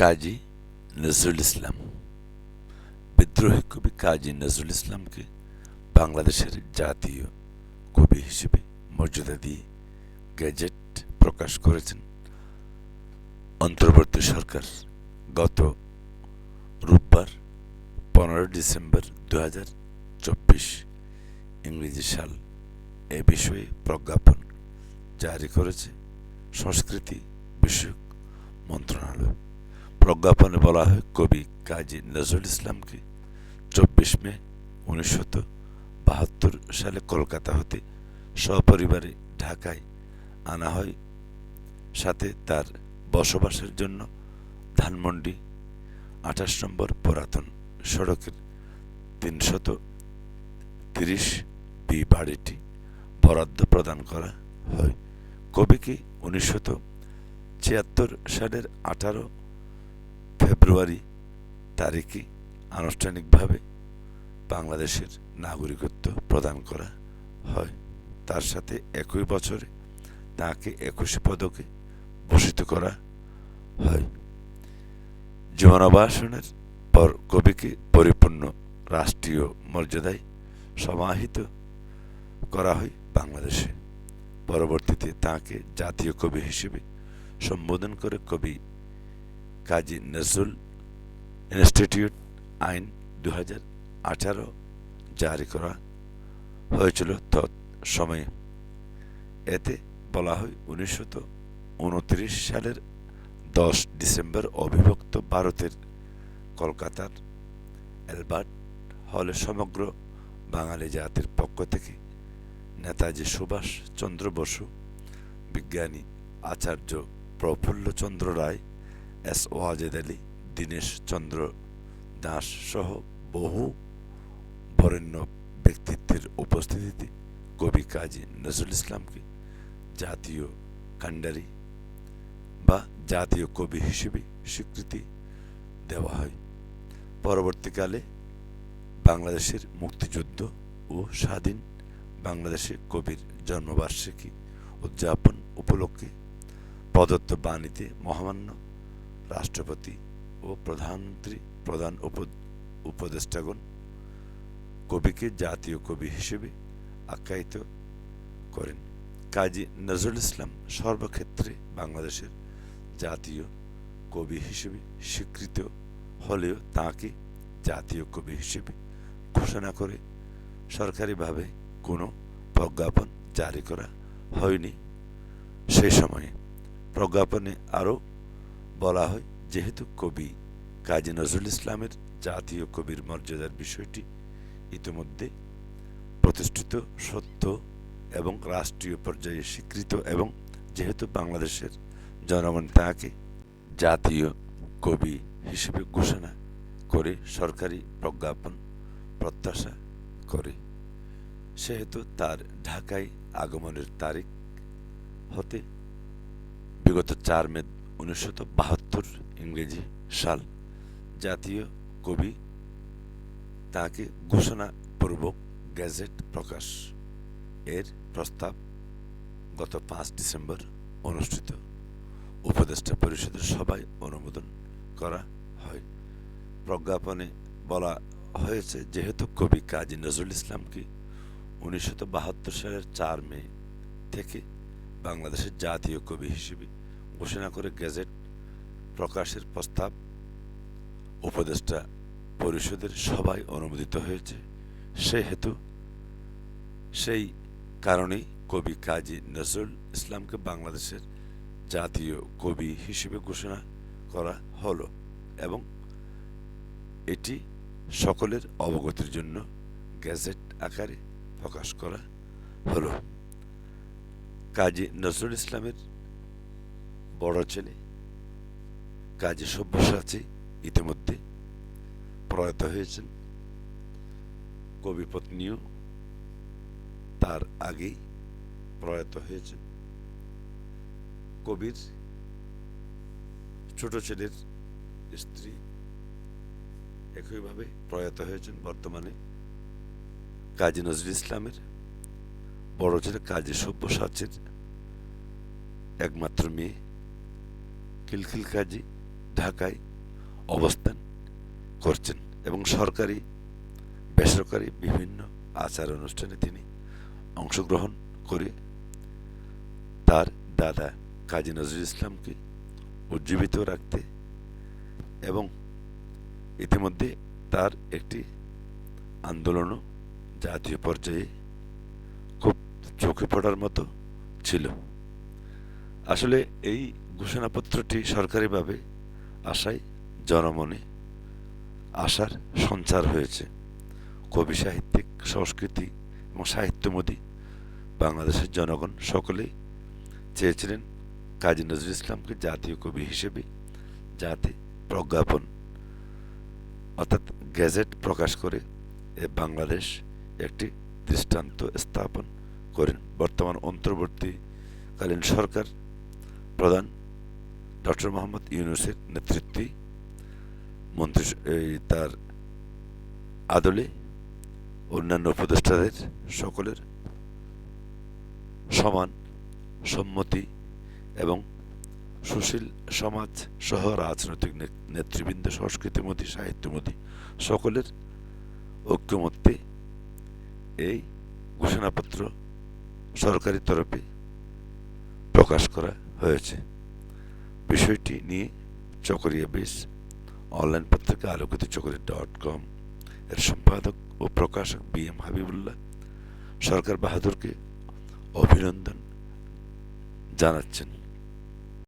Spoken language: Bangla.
কাজী নজরুল ইসলাম। বিদ্রোহী কবি কাজী নজরুল ইসলামকে বাংলাদেশের জাতীয় কবি হিসেবে মর্যাদা দিয়ে গ্যাজেট প্রকাশ করেছেন। অন্তর্বর্তী সরকার গত রোববার পনেরো ডিসেম্বর দু হাজার চব্বিশ ইংরেজি সাল এ বিষয়ে প্রজ্ঞাপন জারি করেছে সংস্কৃতি বিষয়ক মন্ত্রণালয়। প্রজ্ঞাপনে বলা হয় কবি কাজী নজরুল ইসলামকে। চব্বিশ মে উনিশশত বাহাত্তর সালে কলকাতা হতে সপরিবারে ঢাকায় আনা হয়। সাথে তার বসবাসের জন্য ধানমন্ডি আঠাশ নম্বর পুরাতন সড়কের তিনশত তিরিশ বি বাড়িটি বরাদ্দ প্রদান করা হয়। কবিকে উনিশশত ছিয়াত্তর সালের আঠারো ফেব্রুয়ারি তারিখে আনুষ্ঠানিকভাবে বাংলাদেশের নাগরিকত্ব প্রদান করা হয়। তার সাথে একই বছরে তাকে একুশে পদকে ভূষিত করা হয়। জীবনাবাসনের পর কবিকে পরিপূর্ণ রাষ্ট্রীয় মর্যাদায় সমাহিত করা হয় বাংলাদেশে। পরবর্তীতে তাকে জাতীয় কবি হিসেবে সম্বোধন করে কবি কাজী নজরুল ইনস্টিটিউট আইন দু আঠারো জারি করা হয়েছিল তৎ সময়ে এতে বলা হয় উনিশশত উনত্রিশ সালের দশ ডিসেম্বর অবিভক্ত ভারতের কলকাতার অ্যালবার্ট হলে সমগ্র বাঙালি জাতির পক্ষ থেকে নেতাজি সুভাষ চন্দ্র বসু, বিজ্ঞানী আচার্য প্রফুল্লচন্দ্র রায় এস ওয়াজেদ আলী, দীনেশ চন্দ্র দাস সহ বহু বরেণ্য ব্যক্তিত্বের উপস্থিতিতে কবি কাজী নজরুল ইসলামকে জাতীয় কাণ্ডারি বা জাতীয় কবি হিসেবে স্বীকৃতি দেওয়া হয়। পরবর্তীকালে বাংলাদেশের মুক্তিযুদ্ধ ও স্বাধীন বাংলাদেশে কবির জন্মবার্ষিকী উদযাপন উপলক্ষে প্রদত্ত বাণীতে মহামান্য রাষ্ট্রপতি ও প্রধানমন্ত্রী, প্রধান উপদেষ্টাগণ, কবিকে জাতীয় কবি হিসেবে আখ্যায়িত করেন। কাজী নজরুল ইসলাম সর্বক্ষেত্রে বাংলাদেশের জাতীয় কবি হিসেবে স্বীকৃত হলেও তাকে জাতীয় কবি হিসেবে ঘোষণা করে সরকারিভাবে কোনো প্রজ্ঞাপন জারি করা হয়নি। সেই সময়ে প্রজ্ঞাপনে আরও বলা হয়, যেহেতু কবি কাজী নজরুল ইসলামের জাতীয় কবির মর্যাদার বিষয়টি ইতিমধ্যে প্রতিষ্ঠিত, সত্য এবং রাষ্ট্রীয় পর্যায়ে স্বীকৃত এবং যেহেতু বাংলাদেশের জনগণ তাকে জাতীয় কবি হিসেবে ঘোষণা করে সরকারি প্রজ্ঞাপন প্রত্যাশা করে, সেহেতু তার ঢাকায় আগমনের তারিখ হতে বিগত চার মে উনিশশত বাহাত্তর ইংরেজি সাল জাতীয় কবি তাকে ঘোষণাপূর্বক গ্যাজেট প্রকাশ এর প্রস্তাব গত পাঁচ ডিসেম্বর অনুষ্ঠিত। উপদেষ্টা পরিষদের সভায় অনুমোদন করা হয়। প্রজ্ঞাপনে বলা হয়েছে, যেহেতু কবি কাজী নজরুল ইসলামকে বাহাত্তর সালের চার মে থেকে বাংলাদেশের জাতীয় কবি হিসেবে ঘোষণা করে গেজেট প্রকাশের প্রস্তাব উপদেষ্টা পরিষদের সভায় অনুমোদিত হয়েছে। সেহেতু সেই কারণেই কবি কাজী নজরুল ইসলামকে বাংলাদেশের জাতীয় কবি হিসেবে ঘোষণা করা হলো এবং এটি সকলের অবগতির জন্য গ্যাজেট আকারে প্রকাশ করা হলো। কাজী নজরুল ইসলামের বড় ছেলে। কাজী সব্যসাচী ইতিমধ্যে প্রয়াত হয়েছেন। কবি পত্নীও তার আগেই প্রয়াত হয়েছেন। কবির ছোট ছেলের স্ত্রী একইভাবে প্রয়াত হয়েছেন বর্তমানে কাজী নজরুল ইসলামের। বড় ছেলে কাজী সব্যসাচীর একমাত্র মেয়ে। খিলখিল কাজী ঢাকায় অবস্থান করছেন এবং সরকারি, বেসরকারি বিভিন্ন আচার অনুষ্ঠানে তিনি অংশগ্রহণ করে তার দাদা কাজী নজরুল ইসলামকে উজ্জীবিত রাখতে এবং ইতিমধ্যে তার একটি আন্দোলনও জাতীয় পর্যায়ে খুব চোখে পড়ার মতো ছিল। আসলে এই ঘোষণাপত্রটি সরকারিভাবে আশায় জনমনে আশার সঞ্চার হয়েছে। কবি, সাহিত্যিক, সংস্কৃতি এবং সাহিত্যমোদী বাংলাদেশের জনগণ সকলেই চেয়েছিলেন কাজী নজরুল ইসলামকে জাতীয় কবি হিসেবে যাতে প্রজ্ঞাপন, অর্থাৎ গ্যাজেট প্রকাশ করে এ বাংলাদেশ একটি দৃষ্টান্ত স্থাপন করেন। বর্তমান অন্তর্বর্তীকালীন সরকার প্রধান ডক্টর মোহাম্মদ ইউনুসের নেতৃত্বে মন্ত্রী তার আদলে অন্যান্য উপদেষ্টাদের সকলের সমান সম্মতি এবং সুশীল সমাজ সহ রাজনৈতিক নেতৃবৃন্দ সংস্কৃতিমতী সাহিত্যমতী সকলের ঐক্যমত্যে এই ঘোষণাপত্র সরকারি তরফে প্রকাশ করা হয়েছে। বিষয়টি নিয়ে চকরিয়া বেস অনলাইন পত্রিকা আলোকিত চকরি ডট কম এর সম্পাদক ও প্রকাশক বি এম হাবিবুল্লাহ, সরকার বাহাদুরকে অভিনন্দন জানাচ্ছেন।